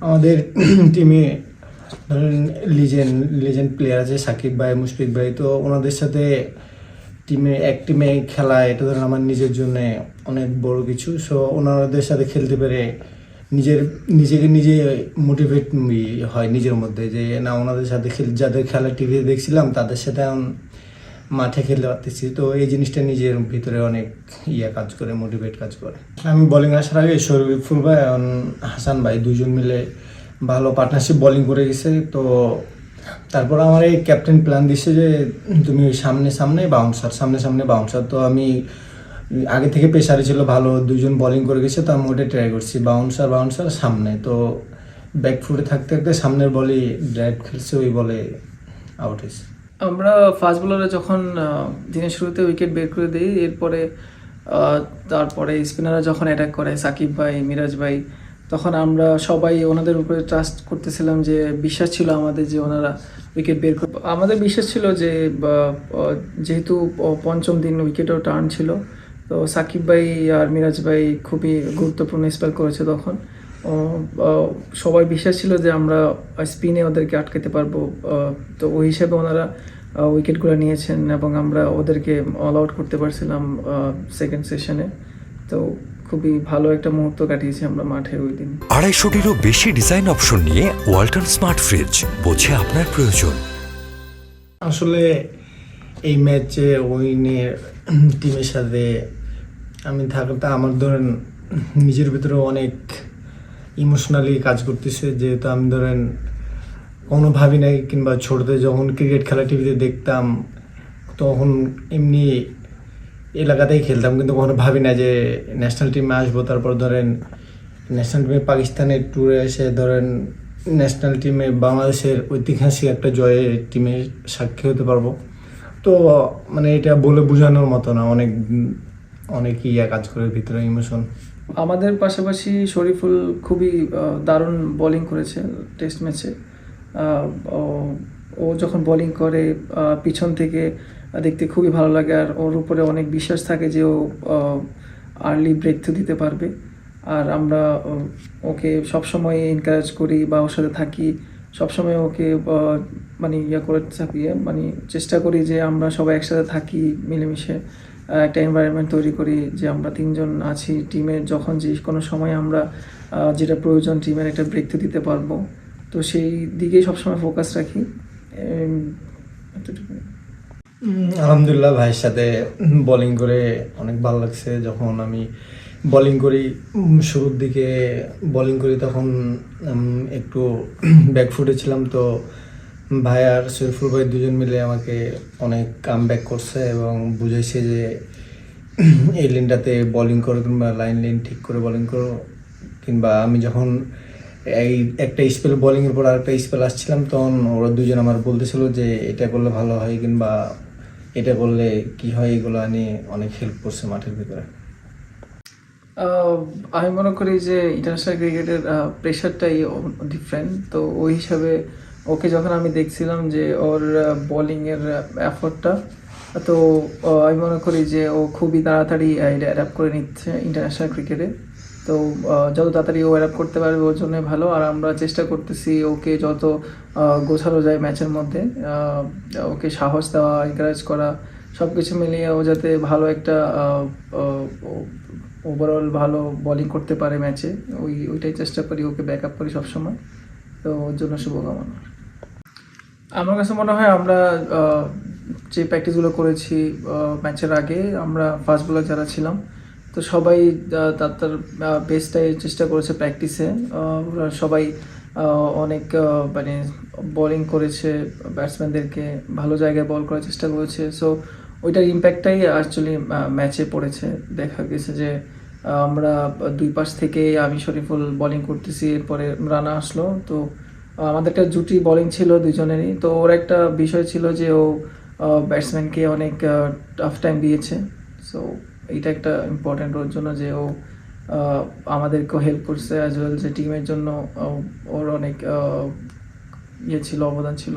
আমাদের টিমে ধরেন লিজেন্ড লিজেন্ড প্লেয়ার আছে, সাকিব ভাই, মুশফিক ভাই, তো ওনাদের সাথে টিমে এক টিমে খেলা, এটা ধরেন আমার নিজের জন্য অনেক বড় কিছু। সো ওনাদের সাথে খেলতে পেরে নিজের, নিজেকে নিজে মোটিভেট হয় নিজের মধ্যে যে, না, ওনাদের সাথে খেল, যাদের খেলা টিভিতে দেখছিলাম, তাদের সাথে এখন মাঠে খেলতে পারতেছি। তো এই জিনিসটা নিজের ভিতরে অনেক ইয়ে কাজ করে মোটিভেট কাজ করে। আমি বলিং আসার আগে শরীফুল ভাই হাসান ভাই দুজন মিলে ভালো পার্টনারশিপ বোলিং করে গেছে। তো তারপর আমার এই ক্যাপ্টেন প্ল্যান দিচ্ছে যে তুমি সামনে সামনে বাউন্সার সামনে সামনে বাউন্সার তো আমি আগে থেকে পেশারে ছিল ভালো দুজন বোলিং করে গেছে, তো আমি ওটাই ট্রাই করছি বাউন্সার বাউন্সার সামনে। তো ব্যাকফুটে থাকতে থাকতে সামনের বলে ড্রাইভ খেলছে, ওই বলে আউট হয়েছে। আমরা ফাস্ট বোলারে যখন দিনের শুরুতে উইকেট বের করে দিই, এরপরে তারপরে স্পিনাররা যখন অ্যাটাক করে, সাকিব ভাই, মিরাজ ভাই, তখন আমরা সবাই ওনাদের উপরে ট্রাস্ট করতেছিলাম যে, বিশ্বাস ছিল আমাদের যে ওনারা উইকেট বের করবে আমাদের বিশ্বাস ছিল যে যেহেতু পঞ্চম দিন উইকেটও টার্ন ছিল, তো সাকিব ভাই আর মিরাজ ভাই খুবই গুরুত্বপূর্ণ স্পেল করেছে তখন। সবাই বিশ্বাস ছিল যে আমরা স্পিনে ওদেরকে আটকাতে পারব। তো ওই হিসাবে ওনারা উইকেটগুলো নিয়েছেন এবং আমরা ওদেরকে অল আউট করতে পারছিলাম সেকেন্ড সেশনে তো খুবই ভালো একটা মুহূর্ত কাটিয়েছি আমরা মাঠে ওই দিন। আড়াইশোটিরও বেশি ডিজাইন অপশন নিয়ে ওয়ালটন স্মার্ট ফ্রিজ বোঝে আপনার প্রয়োজন। আসলে এই ম্যাচে উইনের টিমের সাথে আমি থাকতে আমার ধরেন নিজের ভিতরে অনেক ইমোশনালি কাজ করতেছে, যেহেতু আমি ধরেন কোনো ভাবি নাই, কিংবা ছোটতে যখন ক্রিকেট খেলা টিভিতে দেখতাম, তখন এমনি এলাকাতেই খেলতাম, কিন্তু কখনো ভাবি না যে ন্যাশনাল টিমে আসব। তারপর ধরেন ন্যাশনাল টিমে পাকিস্তানের ট্যুরে এসে ধরেন ন্যাশনাল টিমে বাংলাদেশের ঐতিহাসিক একটা জয়ের টিমে সাক্ষী হতে পারব। তো মানে এটা বলে বোঝানোর মতো না, অনেক অনেক ইয়া কাজ করে ভিতরে ইমোশন আমাদের পাশাপাশি শরীফুল খুবই দারুণ বোলিং করেছে টেস্ট ম্যাচে ও যখন বোলিং করে পিছন থেকে দেখতে খুবই ভালো লাগে আর ওর উপরে অনেক বিশ্বাস থাকে যে ও আর্লি ব্রেক থ্রু দিতে পারবে। আর আমরা ওকে সবসময় এনকারেজ করি বা ওর সাথে থাকি, সবসময় ওকে মানে ইয়ে করে থাকি মানে চেষ্টা করি যে আমরা সবাই একসাথে থাকি মিলেমিশে। একটা এনভায়রনমেন্ট তৈরি করি যে আমরা তিনজন আছি টিমের যখন যে কোনো সময় আমরা যেটা প্রয়োজন টিমের একটা ব্রেক দিতে পারব। তো সেই দিকেই সবসময় ফোকাস রাখি। আলহামদুলিল্লাহ ভাইয়ের সাথে বোলিং করে অনেক ভালো লাগছে। যখন আমি বোলিং করি শুরুর দিকে বোলিং করি তখন একটু ব্যাকফুটে ছিলাম তো ভাই আর শরীফুল ভাই দুজন মিলে আমাকে অনেক কাম ব্যাক করছে এবং বুঝেছে যে এই লিনটাতে বোলিং করো কিংবা লাইন লাইন ঠিক করে বোলিং করো। কিংবা আমি যখন এই একটা স্পেল বোলিংয়ের পর আরেকটা স্পেল আসছিলাম, তখন ওরা দুজন আমার বলতেছিল যে এটা করলে ভালো হয় কিংবা এটা করলে কি হয় এগুলো নিয়ে অনেক হেল্প করছে মাঠের ভিতরে। আমি মনে করি যে ইন্টারন্যাশনাল ক্রিকেটের প্রেশারটাই ডিফারেন্ট তো ওই হিসাবে ওকে যখন আমি দেখছিলাম যে ওর বোলিংয়ের এফোর্টটা তো আমি মনে করি যে ও খুবই তাড়াতাড়ি অ্যাডাপ্ট করে নিচ্ছে ইন্টারন্যাশনাল ক্রিকেটে তো যত তাড়াতাড়ি ও অ্যাডাপ্ট করতে পারবে ওর জন্য ভালো। আর আমরা চেষ্টা করতেছি ওকে যত গোছানো যায় ম্যাচের মধ্যে ওকে সাহস দেওয়া এনকারেজ করা সব কিছু মিলিয়ে ও যাতে ভালো একটা ওভারঅল ভালো বোলিং করতে পারে ম্যাচে ওই, ওইটাই চেষ্টা করি ওকে ব্যাক আপ করি সবসময়। তো, ওর জন্য শুভকামনা। আমার কাছে মনে হয় আমরা যে প্র্যাকটিসগুলো করেছি ম্যাচের আগে, আমরা ফার্স্ট বোলার যারা ছিলাম, তো সবাই তার তার বেস্টটাই চেষ্টা করেছে প্র্যাকটিসে সবাই অনেক মানে বোলিং করেছে ব্যাটসম্যানদেরকে ভালো জায়গায় বল করার চেষ্টা করেছে। সো ওইটার ইম্প্যাক্টটাই অ্যাকচুয়ালি ম্যাচে পড়েছে। দেখা গেছে যে, আমরা দুই পাশ থেকে আমি শরীফুল বোলিং করতেছি, এরপরে রানা আসলো। তো আমাদের একটা জুটি বোলিং ছিল দুজনেরই। তো ওর একটা বিষয় ছিল যে ও ব্যাটসম্যানকে অনেক টাফ টাইম দিয়েছে। সো এইটা একটা ইম্পর্ট্যান্ট ওর জন্য যে ও আমাদেরকেও হেল্প করছে অ্যাজ ওয়েল যে টিমের জন্য ওর অনেক ইয়ে ছিল, অবদান ছিল।